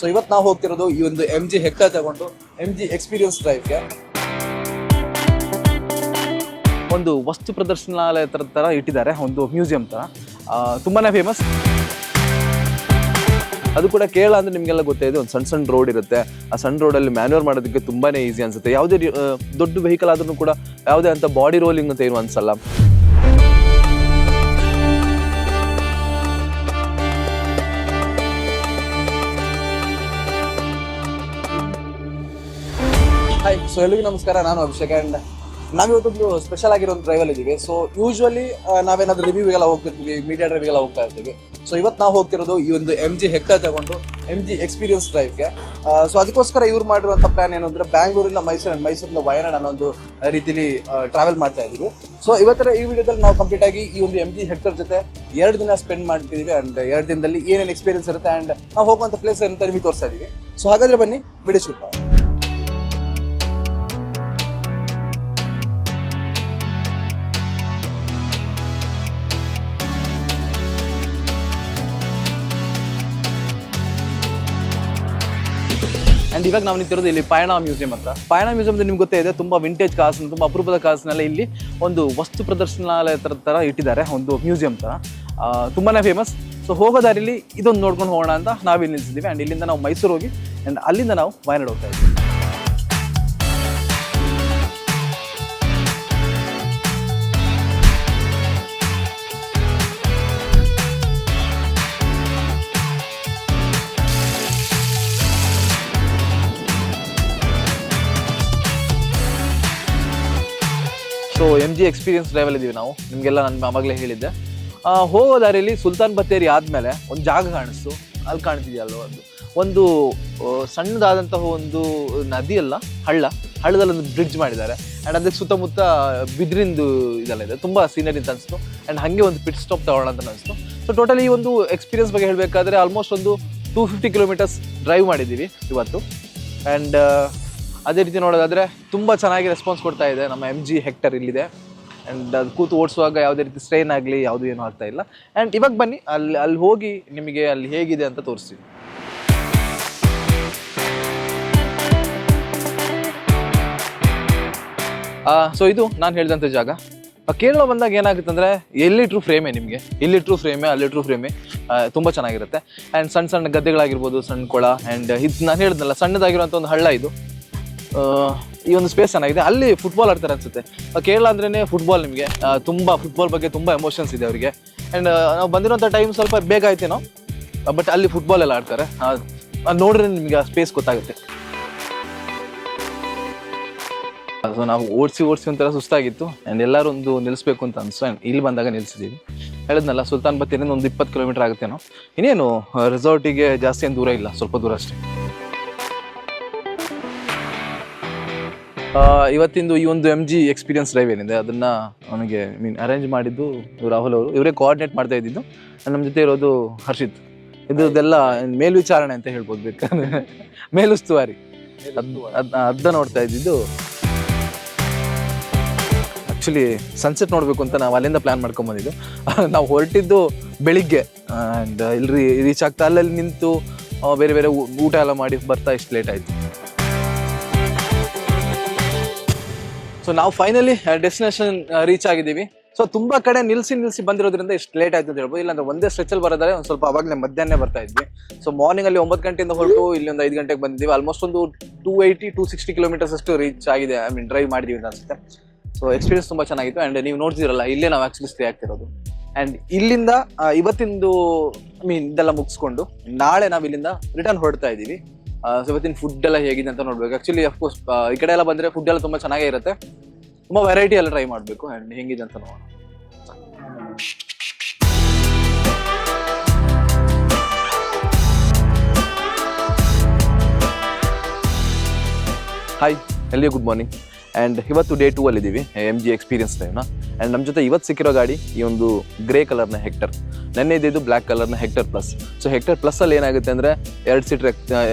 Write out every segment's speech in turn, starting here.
So ಇವತ್ತು ನಾವು ಹೋಗ್ತಿರೋದು ಈ ಒಂದು ಎಂ ಜಿ ಹೆಕ್ಟರ್ ತಗೊಂಡು ಎಂ ಜಿ ಎಕ್ಸ್ಪೀರಿಯನ್ಸ್ ಡ್ರೈವ್ಗೆ ಒಂದು ವಸ್ತು ಪ್ರದರ್ಶನಾಲಯ ಥರ ಥರ ಇಟ್ಟಿದ್ದಾರೆ, ಒಂದು ಮ್ಯೂಸಿಯಂ ಥರ ತುಂಬಾ ಫೇಮಸ್ ಅದು ಕೂಡ ಕೇರಳ ಅಂದ್ರೆ ನಿಮಗೆಲ್ಲ ಗೊತ್ತೇ, ಇದೆ ಒಂದು ಸಣ್ಣ ಸಣ್ಣ ರೋಡ್ ಇರುತ್ತೆ. ಆ ಸಣ್ಣ ರೋಡಲ್ಲಿ ಮ್ಯಾನ್ಯೂರ್ ಮಾಡೋದಕ್ಕೆ ತುಂಬಾನೇ ಈಸಿ ಅನ್ಸುತ್ತೆ. ಯಾವುದೇ ದೊಡ್ಡ ವೆಹಿಕಲ್ ಆದ್ರೂ ಕೂಡ, ಯಾವುದೇ ಅಂತ ಬಾಡಿ ರೋಲಿಂಗ್ ಅಂತ ಏನು ಅನ್ಸಲ್ಲ. ಹಾಯ್ ಸೊ ಎಲ್ರಿಗೂ ನಮಸ್ಕಾರ, ನಾನು ಅಭಿಷೇಕ್ ಅಂಡ್ ನಾವಿವತ್ತೊಂದು ಸ್ಪೆಷಲ್ ಆಗಿರೋ ಒಂದು ಡ್ರೈವಲ್ ಇದ್ದೀವಿ ಸೊ ಯೂಶ್ವಲಿ ನಾವೇನಾದ್ರೂ ರಿವ್ಯೂಗೆಲ್ಲ ಹೋಗ್ತಿರ್ತೀವಿ ಮೀಡಿಯಾ ಡ್ರೈವ್ಗೆಲ್ಲ ಹೋಗ್ತಾ ಇರ್ತೀವಿ. ಸೊ ಇವತ್ತು ನಾವು ಹೋಗ್ತಿರೋದು ಈ ಒಂದು ಎಂ ಜಿ ಹೆಕ್ಟರ್ ತಗೊಂಡು ಎಂ ಜಿ ಎಕ್ಸ್ಪೀರಿಯನ್ಸ್ ಡ್ರೈವ್ಗೆ ಸೊ ಅದಕ್ಕೋಸ್ಕರ ಇವ್ರು ಮಾಡಿರುವಂಥ ಪ್ಲಾನ್ ಏನು ಅಂದರೆ ಬ್ಯಾಂಗ್ಳೂರಿಂದ ಮೈಸೂರು and ಮೈಸೂರಿಂದ ವಯನಾಡ್ ಅನ್ನೋ ಒಂದು ರೀತಿಲಿ ಟ್ರಾವೆಲ್ ಮಾಡ್ತಾ ಇದ್ದೀವಿ. ಸೊ ಇವತ್ತರ ಈ ವಿಡಿಯೋದಲ್ಲಿ ನಾವು ಕಂಪ್ಲೀಟ್ ಆಗಿ ಈ ಒಂದು ಎಂ ಜಿ ಹೆಕ್ಟರ್ ಜೊತೆ ಎರಡು ದಿನ ಸ್ಪೆಂಡ್ ಮಾಡ್ತಿದೀವಿ ಅಂಡ್ ಎರಡು ದಿನದಲ್ಲಿ ಏನೇನು ಎಕ್ಸ್ಪೀರಿಯನ್ಸ್ ಇರುತ್ತೆ ಆ್ಯಂಡ್ ನಾವು ಹೋಗುವಂಥ ಪ್ಲೇಸ್ ಅಂತ ನಿಮಗೆ ತೋರಿಸ್ತಾ ಇದ್ದೀವಿ. ಸೊ ಹಾಗಾದರೆ ಬನ್ನಿ, ವಿಡಿಯೋ. ಅಂಡ್ ಇವಾಗ ನಾವು ನಿಂತಿರೋದು ಇಲ್ಲಿ ಪಯಣ ಮ್ಯೂಸಿಯಂ ಅಂತ ಪಯಣ ಮ್ಯೂಸಿಯಂ ನಿಮ್ಗೆ ಗೊತ್ತೇ ಇದೆ, ತುಂಬಾ ವಿಂಟೇಜ್ ಕಾಸ್ ತುಂಬಾ ಅಪರೂಪದ ಕಾರ್ಸ್ನೆಲ್ಲ ಇಲ್ಲಿ ಒಂದು ವಸ್ತು ಪ್ರದರ್ಶನಾಲಯ ತರ ತರ ಇಟ್ಟಿದ್ದಾರೆ, ಒಂದು ಮ್ಯೂಸಿಯಂ ತರ. ತುಂಬಾನೇ ಫೇಮಸ್ ಸೊ ಹೋಗೋ ದಾರಿಲಿ ಇದೊಂದು ನೋಡ್ಕೊಂಡು ಹೋಗೋಣ ಅಂತ ನಾವಿಲ್ಲಿ ನಿಲ್ಸಿದ್ದೀವಿ. ಅಂಡ್ ಇಲ್ಲಿಂದ ನಾವು ಮೈಸೂರು ಹೋಗಿ ಅಂಡ್ ಅಲ್ಲಿಂದ ನಾವು ವಯನಾಡ್ ಹೋಗ್ತಾ ಇದ್ದೀವಿ. ಸೊ ಎಂ ಜಿ ಎಕ್ಸ್ಪೀರಿಯನ್ಸ್ ಡ್ರೈವಲ್ ಇದೀವಿ ನಾವು. ನಿಮಗೆಲ್ಲ ನಾನು ಆವಾಗಲೇ ಹೇಳಿದ್ದೆ. ಹೋಗೋ ದಾರಿಯಲ್ಲಿ ಸುಲ್ತಾನ್ ಬತ್ತೇರಿ ಆದಮೇಲೆ ಒಂದು ಜಾಗ ಕಾಣಿಸ್ತು. ಅಲ್ಲಿ ಕಾಣ್ತಿದೆಯಲ್ವ ಅದು ಒಂದು ಸಣ್ಣದಾದಂತಹ ಒಂದು ನದಿ ಅಲ್ಲ, ಹಳ್ಳ. ಹಳ್ಳದಲ್ಲಿ ಒಂದು ಬ್ರಿಡ್ಜ್ ಮಾಡಿದ್ದಾರೆ. ಆ್ಯಂಡ್ ಅದಕ್ಕೆ ಸುತ್ತಮುತ್ತ ಬಿದ್ರಿಂದು ಇದೆಲ್ಲ ಇದೆ. ತುಂಬ ಸೀನರಿ ಅಂತ ಅನಿಸ್ತು. ಆ್ಯಂಡ್ ಹಾಗೆ ಒಂದು ಪಿಟ್ ಸ್ಟಾಪ್ ತಗೊಳ್ಳೋಣ ಅಂತ ಅನಿಸ್ತು. ಸೊ ಟೋಟಲಿ ಈ ಒಂದು ಎಕ್ಸ್ಪೀರಿಯನ್ಸ್ ಬಗ್ಗೆ ಹೇಳಬೇಕಾದ್ರೆ ಆಲ್ಮೋಸ್ಟ್ ಒಂದು ಟೂ ಫಿಫ್ಟಿ ಕಿಲೋಮೀಟರ್ಸ್ ಡ್ರೈವ್ ಮಾಡಿದ್ದೀವಿ ಇವತ್ತು. ಆ್ಯಂಡ್ ಅದೇ ರೀತಿ ನೋಡೋದಾದ್ರೆ ತುಂಬ ಚೆನ್ನಾಗಿ ರೆಸ್ಪಾನ್ಸ್ ಕೊಡ್ತಾ ಇದೆ. ನಮ್ಮ ಎಂ ಜಿ ಹೆಕ್ಟರ್ ಇಲ್ಲಿದೆ. ಆ್ಯಂಡ್ ಅದು ಕೂತು ಓಡಿಸುವಾಗ ಯಾವುದೇ ರೀತಿ ಸ್ಟ್ರೈನ್ ಆಗಲಿ, ಯಾವುದು ಏನೂ ಆಗ್ತಾ ಇಲ್ಲ. ಆ್ಯಂಡ್ ಇವಾಗ ಬನ್ನಿ, ಅಲ್ಲಿ ಅಲ್ಲಿ ಹೋಗಿ ನಿಮಗೆ ಅಲ್ಲಿ ಹೇಗಿದೆ ಅಂತ ತೋರಿಸ್ತೀನಿ. ಸೊ ಇದು ನಾನು ಹೇಳಿದಂಥ ಜಾಗ. ಕೇರಳ ಬಂದಾಗ ಏನಾಗುತ್ತೆ ಅಂದರೆ ಎಲ್ಲಿಟ್ರು ಫ್ರೇಮೇ ನಿಮಗೆ? ಇಲ್ಲಿಟ್ರು ಫ್ರೇಮೇ ಅಲ್ಲಿಟ್ರು ಫ್ರೇಮೇ ತುಂಬ ಚೆನ್ನಾಗಿರುತ್ತೆ. ಆ್ಯಂಡ್ ಸಣ್ಣ ಸಣ್ಣ ಗದ್ದೆಗಳಾಗಿರ್ಬೋದು, ಸಣ್ಣ ಕೊಳ ಆ್ಯಂಡ್ ಇದು ನಾನು ಹೇಳಿದ್ನಲ್ಲ ಸಣ್ಣದಾಗಿರುವಂಥ ಒಂದು ಹಳ್ಳ ಇದು. ಈ ಒಂದು ಸ್ಪೇಸ್ ಚೆನ್ನಾಗಿದೆ. ಅಲ್ಲಿ ಫುಟ್ಬಾಲ್ ಆಡ್ತಾರೆ ಅನ್ಸುತ್ತೆ. ಕೇರಳ ಅಂದ್ರೇ ಫುಟ್ಬಾಲ್ ನಿಮಗೆ. ತುಂಬ ಫುಟ್ಬಾಲ್ ಬಗ್ಗೆ ತುಂಬ ಎಮೋಷನ್ಸ್ ಇದೆ ಅವರಿಗೆ. ಆ್ಯಂಡ್ ನಾವು ಬಂದಿರೋಂಥ ಟೈಮ್ ಸ್ವಲ್ಪ ಬೇಗ ಆಯ್ತೇನೋ? ಬಟ್ ಅಲ್ಲಿ ಫುಟ್ಬಾಲ್ ಎಲ್ಲ ಆಡ್ತಾರೆ. ನೋಡ್ರೆ ನಿಮಗೆ ಆ ಸ್ಪೇಸ್ ಗೊತ್ತಾಗುತ್ತೆ. ಸೊ ನಾವು ಓಡಿಸಿ ಓಡಿಸಿ ಒಂಥರ ಸುಸ್ತಾಗಿತ್ತು. ಆ್ಯಂಡ್ ಎಲ್ಲರೂ ಒಂದು ನಿಲ್ಲಿಸ್ಬೇಕು ಅಂತ ಅನಿಸ್ತು ಆ್ಯಂಡ್ ಇಲ್ಲಿ ಬಂದಾಗ ನಿಲ್ಲಿಸಿದ್ದೀವಿ ಹೇಳಿದ್ನಲ್ಲ, ಸುಲ್ತಾನ್ ಬತ್ತಿನಿಂದ ಒಂದು ಇಪ್ಪತ್ತು ಕಿಲೋಮೀಟರ್ ಆಗುತ್ತೇನೋ? ಇನ್ನೇನು ರೆಸಾರ್ಟಿಗೆ ಜಾಸ್ತಿ ಏನು ದೂರ ಇಲ್ಲ. ಸ್ವಲ್ಪ ದೂರ ಅಷ್ಟೇ. ಇವತ್ತಿಂದು ಈ ಒಂದು ಎಂ ಜಿ ಎಕ್ಸ್ಪೀರಿಯನ್ಸ್ ಡ್ರೈವ್ ಏನಿದೆ, ಅದನ್ನ ಅವನಿಗೆ ಮೀನ್ ಅರೇಂಜ್ ಮಾಡಿದ್ದು ರಾಹುಲ್ ಅವರು. ಇವರೇ ಕೋಆರ್ಡಿನೇಟ್ ಮಾಡ್ತಾ ಇದ್ದಿದ್ದು. ನಮ್ಮ ಜೊತೆ ಇರೋದು ಹರ್ಷಿತ್. ಇದೆಲ್ಲ ಮೇಲ್ವಿಚಾರಣೆ ಅಂತ ಹೇಳ್ಬೋದು ಬೇಕಾದ್ರೆ. ಮೇಲುಸ್ತುವಾರಿ. ಅದ್ದ ಅದ್- ಅದ್ನ ನೋಡ್ತಾ ಇದ್ದಿದ್ದು. ಆ್ಯಕ್ಚುಲಿ ಸನ್ಸೆಟ್ ನೋಡಬೇಕು ಅಂತ ನಾವು ಅಲ್ಲಿಂದ ಪ್ಲ್ಯಾನ್ ಮಾಡ್ಕೊಂಬಂದಿದ್ದು ನಾವು ಹೊರಟಿದ್ದು ಬೆಳಿಗ್ಗೆ. ಆ್ಯಂಡ್ ಇಲ್ಲಿ ರೀಚ್ ಆಗ್ತಾ, ಅಲ್ಲಲ್ಲಿ ನಿಂತು ಬೇರೆ ಬೇರೆ ಊಟ ಎಲ್ಲ ಮಾಡಿ ಬರ್ತಾ ಇಷ್ಟು ಲೇಟ್ ಆಯಿತು. ಸೊ ನಾವು ಫೈನಲಿ ಡೆಸ್ಟಿನೇಷನ್ ರೀಚ್ ಆಗಿದ್ದೀವಿ. ಸೊ ತುಂಬಾ ಕಡೆ ನಿಲ್ಸಿ ನಿಲ್ಸಿ ಬಂದಿರೋದ್ರಿಂದ ಇಷ್ಟು ಲೇಟ್ ಆಯ್ತು ಅಂತ ಹೇಳ್ಬೋದು. ಇಲ್ಲಾಂದ್ರೆ ಒಂದೇ ಸ್ಟ್ರೆಚಲ್ಲಿ ಬರೋದಾರೆ ಒಂದು ಸ್ವಲ್ಪ ಅವಾಗಲೇ ಮಧ್ಯಾಹ್ನ ಬರ್ತಾ ಇದ್ವಿ. ಸೊ ಮಾರ್ನಿಂಗ್ ಅಲ್ಲಿ ಒಂಬತ್ತು ಗಂಟೆಯಿಂದ ಹೊರಟು ಇಲ್ಲಿ ಒಂದು ಐದು ಗಂಟೆಗೆ ಬಂದಿದ್ವಿ ಆಲ್ಮೋಸ್ಟ್ ಒಂದು two eighty two sixty kilometres ಅಷ್ಟು ರೀಚ್ ಆಗಿದೆ. ಐ ಮೀನ್ ಡ್ರೈವ್ ಮಾಡಿದೀವಿ ಅಂತ ಅನ್ಸುತ್ತೆ. ಸೊ ಎಕ್ಸ್ಪೀರಿಯನ್ಸ್ ತುಂಬಾ ಚೆನ್ನಾಗಿತ್ತು. ಅಂಡ್ ನೀವು ನೋಡ್ತಿರಲ್ಲ ಇಲ್ಲೇ ನಾವು ಆಕ್ಚುಲಿ ಸ್ಟೇ ಆಗ್ತಿರೋದು. ಅಂಡ್ ಇಲ್ಲಿಂದ ಇವತ್ತಿಂದು ಐ ಮೀನ್ ಇದೆಲ್ಲ ಮುಗಿಸ್ಕೊಂಡು ನಾಳೆ ನಾವು ಇಲ್ಲಿಂದ ರಿಟರ್ನ್ ಹೊರಡ್ತಾ ಇದ್ದೀವಿ. ಸೊ ಇವತ್ತಿನ ಫುಡ್ ಎಲ್ಲ ಹೇಗಿದೆ ಅಂತ ನೋಡ್ಬೇಕು. ಆಕ್ಚುಲಿ ಅಫ್ಕೋರ್ಸ್ ಈ ಕಡೆ ಎಲ್ಲ ಬಂದ್ರೆ ಫುಡ್ ಎಲ್ಲ ತುಂಬಾ ಚೆನ್ನಾಗೇ ಇರುತ್ತೆ. ತುಂಬಾ ವೆರೈಟಿ ಎಲ್ಲ ಟ್ರೈ ಮಾಡಬೇಕು. ಅಂಡ್ ಹೆಂಗಿದೆ ಅಂತ ನೋಡೋಣ. ಹಾಯ್ ಎಲ್ಲಿಯೂ ಗುಡ್ ಮಾರ್ನಿಂಗ್ ಆ್ಯಂಡ್ ಇವತ್ತು ಡೇ ಟೂ ಅಲ್ಲಿದ್ದೀವಿ ಎಂ ಜಿ ಎಕ್ಸ್ಪೀರಿಯನ್ಸ್ ಟೈಮ್ನ ಆ್ಯಂಡ್ ನಮ್ಮ ಜೊತೆ ಇವತ್ತು ಸಿಕ್ಕಿರೋ ಗಾಡಿ ಈ ಒಂದು ಗ್ರೇ ಕಲರ್ನ ಹೆಕ್ಟರ್ ನೆನ್ನೆ ಇದ್ದಿದ್ದು ಬ್ಲ್ಯಾಕ್ ಕಲರ್ನ ಹೆಕ್ಟರ್ ಪ್ಲಸ್ ಸೊ ಹೆಕ್ಟರ್ ಪ್ಲಸ್ಸಲ್ಲಿ ಏನಾಗುತ್ತೆ ಅಂದರೆ ಎರಡು ಸೀಟರ್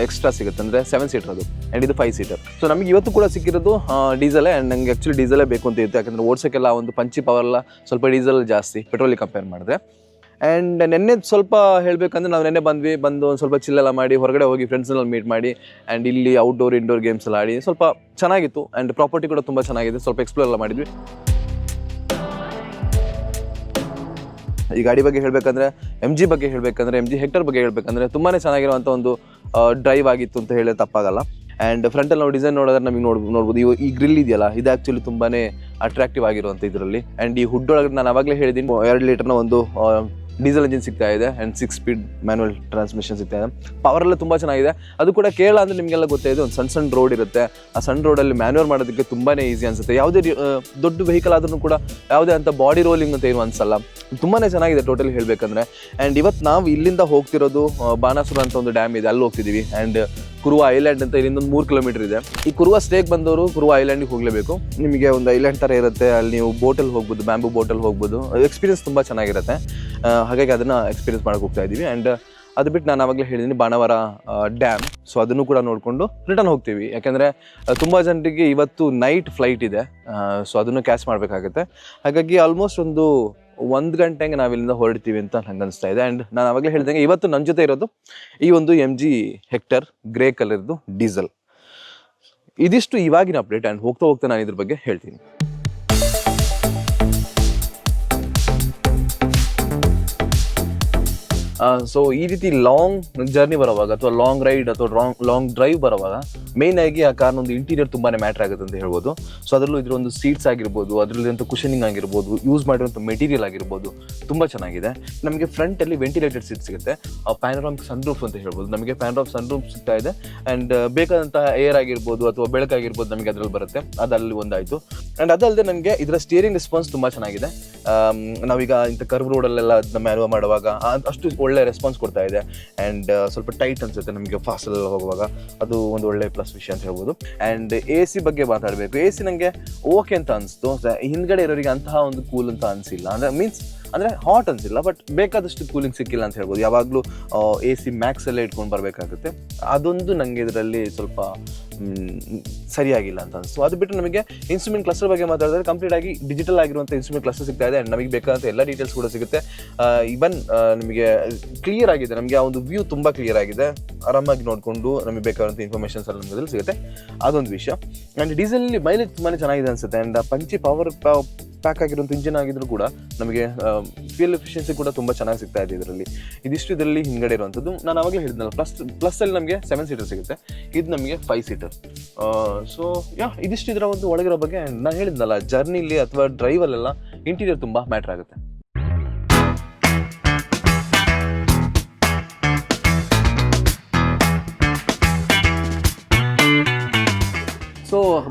ಎಕ್ಸ್ಟ್ರಾ ಸಿಗುತ್ತೆ ಅಂದರೆ ಸೆವೆನ್ ಸೀಟರ್ ಅದು ಆ್ಯಂಡ್ ಇದು ಫೈವ್ ಸೀಟರ್ ಸೊ ನಮಗೆ ಇವತ್ತು ಕೂಡ ಸಿಕ್ಕಿರೋದು ಡೀಸೆಲೇ ಆ್ಯಂಡ್ ನಂಗೆ ಆ್ಯಕ್ಚುಲಿ ಡೀಸೆಲೇ ಬೇಕು ಅಂತ ಇತ್ತು. ಯಾಕಂದರೆ ಓಡಿಸೋಕ್ಕೆಲ್ಲ ಒಂದು ಪಂಚಿ ಪವರ್ ಎಲ್ಲ ಸ್ವಲ್ಪ ಡೀಸೆಲ್ ಜಾಸ್ತಿ ಪೆಟ್ರೋಲಿಗೆ ಕಂಪೇರ್ ಮಾಡಿದ್ರೆ ಆ್ಯಂಡ್ ನೆನ್ನೆ ಸ್ವಲ್ಪ ಹೇಳಬೇಕಂದ್ರೆ ನಾವು ನೆನ್ನೆ ಬಂದ್ವಿ, ಬಂದು ಒಂದು ಸ್ವಲ್ಪ ಚಿಲ್ಲೆಲ್ಲ ಮಾಡಿ, ಹೊರಗಡೆ ಹೋಗಿ ಫ್ರೆಂಡ್ಸ್ನಲ್ಲಿ ಮೀಟ್ ಮಾಡಿ ಆ್ಯಂಡ್ ಇಲ್ಲಿ ಔಟ್ಡೋರ್ ಇಂಡೋರ್ ಗೇಮ್ಸ್ ಎಲ್ಲ ಆಡಿ ಸ್ವಲ್ಪ ಚೆನ್ನಾಗಿತ್ತು ಆ್ಯಂಡ್ ಪ್ರಾಪರ್ಟಿ ಕೂಡ ತುಂಬ ಚೆನ್ನಾಗಿದೆ, ಸ್ವಲ್ಪ ಎಕ್ಸ್ಪ್ಲೋರ್ ಎಲ್ಲ ಮಾಡಿದ್ವಿ. ಈ ಗಾಡಿ ಬಗ್ಗೆ ಹೇಳಬೇಕಂದ್ರೆ ಎಂ ಜಿ ಬಗ್ಗೆ ಹೇಳಬೇಕಂದ್ರೆ ಎಂ ಜಿ ಹೆಕ್ಟರ್ ಬಗ್ಗೆ ಹೇಳಬೇಕಂದ್ರೆ ತುಂಬಾ ಚೆನ್ನಾಗಿರುವಂಥ ಒಂದು ಡ್ರೈವ್ ಆಗಿತ್ತು ಅಂತ ಹೇಳಿ ತಪ್ಪಾಗಲ್ಲ. ಆ್ಯಂಡ್ ಫ್ರಂಟಲ್ಲಿ ನಾವು ಡಿಸೈನ್ ನೋಡಿದ್ರೆ ನಮಗೆ ನೋಡ್, ನೋಡ್ಬೋದು. ಇವು ಈ ಗ್ರಿಲ್ ಇದೆಯಲ್ಲ, ಇದು ಆ್ಯಕ್ಚುಲಿ ತುಂಬಾ ಅಟ್ರಾಕ್ಟಿವ್ ಆಗಿರುವಂಥ ಇದರಲ್ಲಿ. ಆ್ಯಂಡ್ ಈ ಹುಡ್ ಒಳಗೆ ನಾನು ಅವಾಗಲೇ ಹೇಳಿದ್ದೀನಿ, ಎರಡು ಲೀಟರ್ನ ಒಂದು ಡೀಸೆಲ್ ಇಂಜಿನ್ ಸಿಗ್ತಾ ಇದೆ and six speed manual transmission ಸಿಗ್ತಾ ಇದೆ. ಪವರ್ ಎಲ್ಲ ತುಂಬ ಚೆನ್ನಾಗಿದೆ. ಅದು ಕೂಡ ಕೇರಳ ಅಂದರೆ ನಿಮಗೆಲ್ಲ ಗೊತ್ತಿದೆ ಒಂದು ಸಣ್ಣ ಸಣ್ಣ ರೋಡ್ ಇರುತ್ತೆ. ಆ ಸಣ್ಣ ರೋಡಲ್ಲಿ ಮ್ಯಾನ್ಯೂರ್ ಮಾಡೋದಕ್ಕೆ ತುಂಬಾ ಈಸಿ ಅನ್ಸುತ್ತೆ. ಯಾವುದೇ ದೊಡ್ಡ ವೆಹಿಕಲ್ ಆದ್ರೂ ಕೂಡ ಯಾವುದೇ ಅಂತ ಬಾಡಿ ರೋಲಿಂಗ್ ಅಂತ ಏನು ಅನ್ಸಲ್ಲ. ತುಂಬಾ ಚೆನ್ನಾಗಿದೆ ಟೋಟಲ್ ಹೇಳಬೇಕಂದ್ರೆ. ಆ್ಯಂಡ್ ಇವತ್ತು ನಾವು ಇಲ್ಲಿಂದ ಹೋಗ್ತಿರೋದು ಬಾನಾಸುರ ಅಂತ ಒಂದು ಡ್ಯಾಮ್ ಇದೆ. ಅಲ್ಲಿ ಹೋಗ್ತಿದ್ದೀವಿ ಆ್ಯಂಡ್ ಕುರುವ ಐಲ್ಯಾಂಡ್ ಅಂತ ಇಲ್ಲಿಂದ ಒಂದು ಮೂರು ಕಿಲೋಮೀಟರ್ ಇದೆ. ಈ ಕುರುವ ಸ್ಟೇಕ್ ಬಂದವರು ಕುರುವ ಐಲ್ಯಾಂಡಿಗೆ ಹೋಗಲೇಬೇಕು. ನಿಮಗೆ ಒಂದು ಐಲ್ಯಾಂಡ್ ಥರ ಇರುತ್ತೆ. ಅಲ್ಲಿ ನೀವು ಬೋಟಲ್ಲಿ ಹೋಗ್ಬೋದು ಬ್ಯಾಂಬು ಬೋಟಲ್ಲಿ ಹೋಗ್ಬೋದು. ಎಕ್ಸ್ಪೀರಿಯನ್ಸ್ ತುಂಬ ಚೆನ್ನಾಗಿರುತ್ತೆ. ಹಾಗಾಗಿ ಅದನ್ನು ಎಕ್ಸ್ಪೀರಿಯನ್ಸ್ ಮಾಡಕ್ಕೆ ಹೋಗ್ತಾ ಇದ್ದೀವಿ. ಆ್ಯಂಡ್ ಅದು ಬಿಟ್ಟು ನಾನು ಆವಾಗಲೇ ಹೇಳಿದ್ದೀನಿ ಬಾಣವರ ಡ್ಯಾಮ್ ಸೊ ಅದನ್ನು ಕೂಡ ನೋಡಿಕೊಂಡು ರಿಟರ್ನ್ ಹೋಗ್ತೀವಿ. ಯಾಕೆಂದರೆ ತುಂಬ ಜನರಿಗೆ ಇವತ್ತು ನೈಟ್ ಫ್ಲೈಟ್ ಇದೆ. ಸೊ ಅದನ್ನು ಕ್ಯಾಚ್ ಮಾಡಬೇಕಾಗುತ್ತೆ. ಹಾಗಾಗಿ ಆಲ್ಮೋಸ್ಟ್ ಒಂದು ಒಂದು ಗಂಟೆಗೆ ನಾವಿಲ್ಲಿಂದ ಹೊರಡ್ತೀವಿ ಅಂತ ನಂಗೆ ಅನಿಸ್ತಾ ಇದೆ. ಆ್ಯಂಡ್ ನಾನು ಆವಾಗಲೇ ಹೇಳಿದಂಗೆ ಇವತ್ತು ನನ್ನ ಜೊತೆ ಇರೋದು ಈ ಒಂದು ಎಂ ಜಿ ಹೆಕ್ಟರ್ ಗ್ರೇ ಕಲರ್ದು ಡೀಸೆಲ್ ಇದಿಷ್ಟು ಇವಾಗಿನ ಅಪ್ಡೇಟ್ ಆ್ಯಂಡ್ ಹೋಗ್ತಾ ಹೋಗ್ತಾ ನಾನು ಇದ್ರ ಬಗ್ಗೆ ಹೇಳ್ತೀನಿ. ಸೊ ಈ ರೀತಿ ಲಾಂಗ್ ಜರ್ನಿ ಬರೋವಾಗ ಅಥವಾ ಲಾಂಗ್ ರೈಡ್ ಅಥವಾ ಲಾಂಗ್ ಡ್ರೈವ್ ಬರುವಾಗ ಮೇನ್ ಆಗಿ ಆ ಕಾರ್ನ ಒಂದು ಇಂಟೀರಿಯರ್ ತುಂಬಾನೇ ಮ್ಯಾಟರ್ ಆಗುತ್ತೆ ಅಂತ ಹೇಳ್ಬೋದು. ಸೊ ಅದರಲ್ಲೂ ಇದ್ರ ಒಂದು ಸೀಟ್ಸ್ ಆಗಿರ್ಬೋದು ಅದರಲ್ಲಿರುವಂಥ ಕುಷನಿಂಗ್ ಆಗಿರ್ಬೋದು ಯೂಸ್ ಮಾಡಿರುವಂಥ ಮೆಟೀರಿಯಲ್ ಆಗಿರ್ಬೋದು, ತುಂಬ ಚೆನ್ನಾಗಿದೆ. ನಮಗೆ ಫ್ರಂಟಲ್ಲಿ ವೆಂಟಿಲೇಟೆಡ್ ಸೀಟ್ ಸಿಗುತ್ತೆ. ಪ್ಯಾನರಾಮಿಕ್ ಸನ್ರೂಫ್ ಅಂತ ಹೇಳ್ಬೋದು. ನಮಗೆ ಪ್ಯಾನರಾಮ್ ಸನ್ರೂಫ್ ಸಿಗ್ತಾ ಇದೆ. ಆ್ಯಂಡ್ ಬೇಕಾದಂತಹ ಏರ್ ಆಗಿರ್ಬೋದು ಅಥವಾ ಬೆಳಕಾಗಿರ್ಬೋದು ನಮಗೆ ಅದರಲ್ಲಿ ಬರುತ್ತೆ. ಅದರಲ್ಲಿ ಒಂದಾಯಿತು. ಆ್ಯಂಡ್ ಅದಲ್ಲದೆ ನಮಗೆ ಇದರ ಸ್ಟಿಯರಿಂಗ್ ರೆಸ್ಪಾನ್ಸ್ ತುಂಬ ಚೆನ್ನಾಗಿದೆ. ನಾವೀಗ ಇಂಥ ಕರ್ವ್ ರೋಡಲ್ಲೆಲ್ಲ ಮ್ಯಾನುವ ಮಾಡುವಾಗ ಅಷ್ಟು ಒಳ್ಳೆ ರೆಸ್ಪಾನ್ಸ್ ಕೊಡ್ತಾ ಇದೆ. ಆ್ಯಂಡ್ ಸ್ವಲ್ಪ ಟೈಟ್ ಅನ್ಸುತ್ತೆ ನಮಗೆ ಫಾಸ್ಟಲ್ಲಿ ಹೋಗುವಾಗ. ಅದು ಒಂದು ಒಳ್ಳೆ ಪ್ಲಸ್ ವಿಷಯ ಅಂತ ಹೇಳ್ಬೋದು. ಆ್ಯಂಡ್ ಎ ಸಿ ಬಗ್ಗೆ ಮಾತಾಡಬೇಕು. ಎ ಸಿ ನನಗೆ ಓಕೆ ಅಂತ ಅನಿಸ್ತು. ಹಿಂದ್ಗಡೆ ಇರೋರಿಗೆ ಅಂತಹ ಒಂದು ಕೂಲ್ ಅಂತ ಅನಿಸಿಲ್ಲ. ಅಂದರೆ ಮೀನ್ಸ್ ಅಂದರೆ ಹಾಟ್ ಅನಿಸಿಲ್ಲ ಬಟ್ ಬೇಕಾದಷ್ಟು ಕೂಲಿಂಗ್ ಸಿಕ್ಕಿಲ್ಲ ಅಂತ ಹೇಳ್ಬೋದು. ಯಾವಾಗಲೂ ಎ ಸಿ ಮ್ಯಾಕ್ಸಲ್ಲೇ ಇಟ್ಕೊಂಡು ಬರಬೇಕಾಗುತ್ತೆ. ಅದೊಂದು ನನಗೆ ಇದರಲ್ಲಿ ಸ್ವಲ್ಪ ಸರಿಯಾಗಿಲ್ಲ ಅಂತ ಅನಿಸ್ತು. ಅದು ಬಿಟ್ಟು ನಮಗೆ ಇನ್ಸ್ಟ್ರೂಮೆಂಟ್ ಕ್ಲಸ್ಟರ್ ಬಗ್ಗೆ ಮಾತಾಡಿದ್ರೆ ಕಂಪ್ಲೀಟ್ ಆಗಿ ಡಿಜಿಟಲ್ ಆಗಿರುವಂಥ ಇನ್ಸ್ಟ್ರೂಮೆಂಟ್ ಕ್ಲಸ್ಟರ್ ಸಿಗ್ತಾ ಇದೆ. ನಮಗೆ ಬೇಕಾದಂಥ ಎಲ್ಲ ಡೀಟೇಲ್ಸ್ ಕೂಡ ಸಿಗುತ್ತೆ. ಇವನ್ ನಿಮಗೆ ಕ್ಲಿಯರ್ ಆಗಿದೆ. ನಮಗೆ ಆ ಒಂದು ವ್ಯೂ ತುಂಬ ಕ್ಲಿಯರ್ ಆಗಿದೆ. ಆರಾಮಾಗಿ ನೋಡಿಕೊಂಡು ನಮಗೆ ಬೇಕಾದಂಥ ಇನ್ಫಾರ್ಮೇಷನ್ಸ್ ಎಲ್ಲ ನಮಗೆ ಸಿಗುತ್ತೆ. ಅದೊಂದು ವಿಷಯ. ಆ್ಯಂಡ್ ಡೀಸೆಲಲ್ಲಿ ಮೈಲೇಜ್ ತುಂಬಾ ಚೆನ್ನಾಗಿದೆ ಅನ್ಸುತ್ತೆ. ಆ್ಯಂಡ್ ಪಂಚಿ ಪವರ್ ಪ್ಯಾಕ್ ಆಗಿರುವಂಥ ಇಂಜಿನ್ ಆಗಿದ್ರು ಕೂಡ ನಮಗೆ ಫ್ಯೂಲ್ ಎಫಿಷಿಯನ್ಸಿ ಕೂಡ ತುಂಬ ಚೆನ್ನಾಗಿ ಸಿಗ್ತಾ ಇದೆ ಇದರಲ್ಲಿ. ಇದಿಷ್ಟು ಇದರಲ್ಲಿ ಹಿಂಗಡೆ ಇರುವಂಥದ್ದು. ನಾನು ಆವಾಗಲೇ ಹೇಳಿದ್ನಲ್ಲ ಪ್ಲಸ್ ಪ್ಲಸ್ಸಲ್ಲಿ ನಮಗೆ ಸೆವೆನ್ ಸೀಟರ್ ಸಿಗುತ್ತೆ. ಇದು ನಮಗೆ ಫೈವ್ ಸೀಟರ್ ಸೊ ಯಾ ಇದಿಷ್ಟು ಇದರ ಒಂದು ಒಳಗಿರೋ ಬಗ್ಗೆ ನಾನು ಹೇಳಿದ್ನಲ್ಲ ಜರ್ನಿಲಿ ಅಥವಾ ಡ್ರೈವಲ್ಲೆಲ್ಲ ಇಂಟೀರಿಯರ್ ತುಂಬ ಮ್ಯಾಟ್ರ್ ಆಗುತ್ತೆ.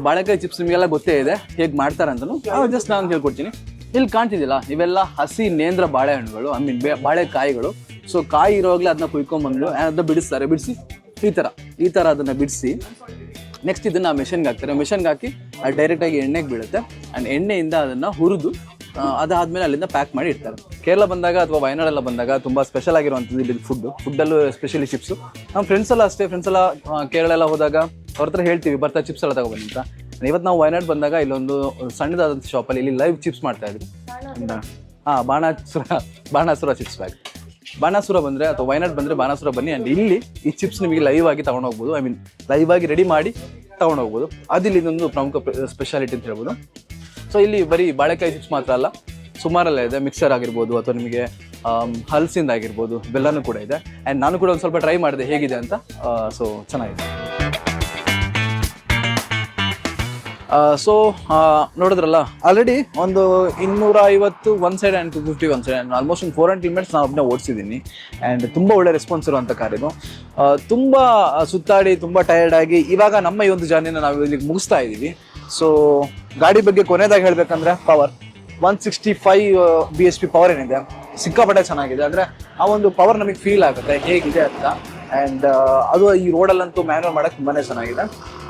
ಬಾಳೆಕಾಯಿ ಚಿಪ್ಸ್ ನಿಮಗೆಲ್ಲ ಗೊತ್ತೇ ಇದೆ. ಹೇಗೆ ಮಾಡ್ತಾರಂತನು ಜಸ್ಟ್ ನಾನು ಹೇಳ್ಕೊಡ್ತೀನಿ. ಇಲ್ಲಿ ಕಾಣ್ತಿದ್ದಿಲ್ಲ ಇವೆಲ್ಲ ಹಸಿ ನೇಂದ್ರ ಬಾಳೆಹಣ್ಣುಗಳು ಐ ಮೀನ್ ಬಾಳೆಕಾಯಿಗಳು. ಸೊ ಕಾಯಿ ಇರೋವಾಗಲೇ ಅದನ್ನ ಕುಯ್ಕೊಂಬಂದು ಅದನ್ನ ಬಿಡಿಸ್ತಾರೆ, ಬಿಡಿಸಿ. ಈ ತರ ಈ ತರ ಅದನ್ನ ಬಿಡಿಸಿ. ನೆಕ್ಸ್ಟ್ ಇದನ್ನ ಮೆಷಿನ್ಗೆ ಹಾಕ್ತಾರೆ. ಮೆಷಿನ್ಗೆ ಹಾಕಿ ಅದು ಡೈರೆಕ್ಟಾಗಿ ಎಣ್ಣೆಗೆ ಬೀಳುತ್ತೆ. ಆ್ಯಂಡ್ ಎಣ್ಣೆಯಿಂದ ಅದನ್ನ ಹುರಿದು ಅದಾದ್ಮೇಲೆ ಅಲ್ಲಿಂದ ಪ್ಯಾಕ್ ಮಾಡಿ ಇಡ್ತಾರೆ. ಕೇರಳ ಬಂದಾಗ ಅಥವಾ ವಯನಾಡೆಲ್ಲ ಬಂದಾಗ ತುಂಬ ಸ್ಪೆಷಲ್ ಆಗಿರುವಂಥದ್ದು ಇಲ್ಲಿ ಫುಡ್ ಫುಡ್ಡಲ್ಲೂ ಎಸ್ಪೆಷಲಿ ಚಿಪ್ಸು ನಮ್ಮ ಫ್ರೆಂಡ್ಸ್ ಎಲ್ಲ ಅಷ್ಟೇ ಫ್ರೆಂಡ್ಸ್ ಎಲ್ಲ ಕೇರಳ ಎಲ್ಲ ಹೋದಾಗ ಅವ್ರ ಹತ್ರ ಹೇಳ್ತೀವಿ ಬರ್ತಾ ಚಿಪ್ಸ್ ಎಲ್ಲ ತಗೊಬನ್ನಿ ಅಂತ. ಇವತ್ತು ನಾವು ವಯನಾಡ್ ಬಂದಾಗ ಇಲ್ಲೊಂದು ಸಣ್ಣದಾದಂಥ ಶಾಪಲ್ಲಿ ಇಲ್ಲಿ ಲೈವ್ ಚಿಪ್ಸ್ ಮಾಡ್ತಾ ಇದ್ವಿ. ಹಾಂ ಬಾಣಾಸುರ ಬಾಣಾಸುರ ಚಿಪ್ಸ್ ಬ್ಯಾಗ್ ಬಾಣಾಸುರ ಬಂದರೆ ಅಥವಾ ವಯನಾಡ್ ಬಂದರೆ ಬಾಣಾಸುರ ಬನ್ನಿ ಆ್ಯಂಡ್ ಇಲ್ಲಿ ಈ ಚಿಪ್ಸ್ ನಿಮಗೆ ಲೈವ್ ಆಗಿ ತಗೊಂಡು ಹೋಗ್ಬೋದು. ಐ ಮೀನ್ ಲೈವ್ ಆಗಿ ರೆಡಿ ಮಾಡಿ ತಗೊಂಡು ಹೋಗ್ಬೋದು. ಅದು ಇಲ್ಲಿ ಇದೊಂದು ಪ್ರಮುಖ ಸ್ಪೆಷಾಲಿಟಿ ಅಂತ ಹೇಳ್ಬೋದು. ಸೊ ಇಲ್ಲಿ ಬರೀ ಬಾಳೆಕಾಯಿ ಚಿಪ್ಸ್ ಮಾತ್ರ ಅಲ್ಲ ಸುಮಾರೆಲ್ಲ ಇದೆ. ಮಿಕ್ಸರ್ ಆಗಿರ್ಬೋದು ಅಥವಾ ನಿಮಗೆ ಹಲ್ಸಿಂದ ಹಲಸಿಂದ ಆಗಿರ್ಬೋದು ಬೆಲ್ಲನೂ ಕೂಡ ಇದೆ. ಆ್ಯಂಡ್ ನಾನು ಕೂಡ ಒಂದು ಸ್ವಲ್ಪ ಟ್ರೈ ಮಾಡಿದೆ ಹೇಗಿದೆ ಅಂತ. ಸೊ ಚೆನ್ನಾಗಿದೆ. ಸೊ ನೋಡಿದ್ರಲ್ಲ? ಆಲ್ರೆಡಿ ಒಂದು ಇನ್ನೂರ ಐವತ್ತು one side and two fifty one side almost ಒಂದು ಫೋರ್ ಹಂಡ್ರೆಡ್ ಕಿಲೋಮೀಟರ್ಸ್ ನಾನು ಒಬ್ಬನೇ ಓಡಿಸಿದ್ದೀನಿ. ಆ್ಯಂಡ್ ತುಂಬ ಒಳ್ಳೆ ರೆಸ್ಪಾನ್ಸ್ ಇರುವಂಥ ಕಾರ್ ಇದು. ಆ, ತುಂಬ ಸುತ್ತಾಡಿ ತುಂಬ ಟಯರ್ಡ್ ಆಗಿ ಇವಾಗ ನಮ್ಮ ಈ ಒಂದು ಜರ್ನಿನ ನಾವು ಇಲ್ಲಿಗೆ ಮುಗಿಸ್ತಾ ಇದ್ದೀವಿ ಸೊ ಗಾಡಿ ಬಗ್ಗೆ ಕೊನೆಯದಾಗಿ ಹೇಳ್ಬೇಕಂದ್ರೆ power one sixty five B S P power ಏನಿದೆ. ಸಿಕ್ಕಾಪಟ್ಟೆ ಚೆನ್ನಾಗಿದೆ. ಅಂದರೆ ಆ ಒಂದು ಪವರ್ ನಮಗೆ ಫೀಲ್ ಆಗುತ್ತೆ, ಹೇಗಿದೆ ಅಂತ. ಆ್ಯಂಡ್ ಅದು ಈ ರೋಡಲ್ಲಂತೂ ಮ್ಯಾನುವಲ್ ಮಾಡೋಕ್ಕೆ ತುಂಬಾನೇ ಚೆನ್ನಾಗಿದೆ.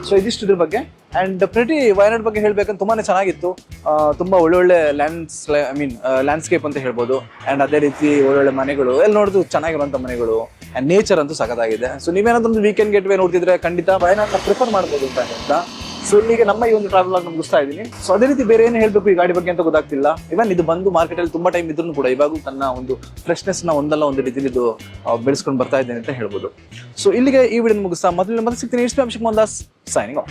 ಸೊ ಇದಿಷ್ಟು ಇದ್ರ ಬಗ್ಗೆ. ಅಂಡ್ ಪ್ರತಿ ವಯನಾಡ್ ಬಗ್ಗೆ ಹೇಳ್ಬೇಕಂತ ತುಂಬಾನೇ ಚೆನ್ನಾಗಿತ್ತು. ತುಂಬಾ ತುಂಬ ಒಳ್ಳೊಳ್ಳೆ ಲ್ಯಾಂಡ್ಸ್ ಐ ಮೀನ್ ಲ್ಯಾಂಡ್ಸ್ಕೇಪ್ ಅಂತ ಹೇಳ್ಬೋದು. ಅಂಡ್ ಅದೇ ರೀತಿ ಒಳ್ಳೊಳ್ಳೆ ಮನೆಗಳು. ಎಲ್ಲಿ ನೋಡಿದ್ರು ಚೆನ್ನಾಗಿರುವಂಥ ಮನೆಗಳು. ಆ್ಯಂಡ್ ನೇಚರ್ ಅಂತೂ ಸಖತ್ತಾಗಿದೆ. ಸೊ ನೀವೇನಾದ್ರೂ ಒಂದು ವೀಕೆಂಡ್ ಗೆಟ್ವೇ ನೋಡ್ತಿದ್ರೆ ಖಂಡಿತ ವಯನಾಡ್ನ ಪ್ರಿಫರ್ ಮಾಡ್ಬೋದು ಅಂತ ಅಂತ ಸೊ ಇಲ್ಲಿಗೆ ನಮ್ಮ ಈ ಒಂದು ಟ್ರಾವೆಲ್ ಆಗಿ ಮುಗಿಸ್ತಾ ಇದ್ದೀನಿ. ಸೊ ಅದೇ ರೀತಿ ಬೇರೆ ಏನು ಹೇಳಬೇಕು ಈ ಗಾಡಿ ಬಗ್ಗೆ ಅಂತ ಗೊತ್ತಾಗ್ತಿಲ್ಲ. ಇವನ್ ಇದು ಬಂದು ಮಾರ್ಕೆಟ್ ಅಲ್ಲಿ ತುಂಬಾ ಟೈಮ್ ಇದ್ರೂ ಕೂಡ ಇವಾಗೂ ತನ್ನ ಒಂದು ಫ್ರೆಶ್ನೆಸ್ನ ಒಂದಲ್ಲ ಒಂದು ರೀತಿಲಿ ಇದು ಬೆಳೆಸ್ಕೊಂಡು ಬರ್ತಾ ಇದ್ದೇನೆ ಅಂತ ಹೇಳ್ಬೋದು. ಸೊ ಇಲ್ಲಿಗೆ ಈ ವಿಡಿಯೋ ಮುಗಿಸ್ತಾ ಮೊದಲು ಮತ್ತೆ ಸಿಗ್ತೀನಿ. ಇಷ್ಟು ಅಭಿಷೇಕ್ ಮೋಹನ್ ಸೈನಿಂಗ್ ಆಫ್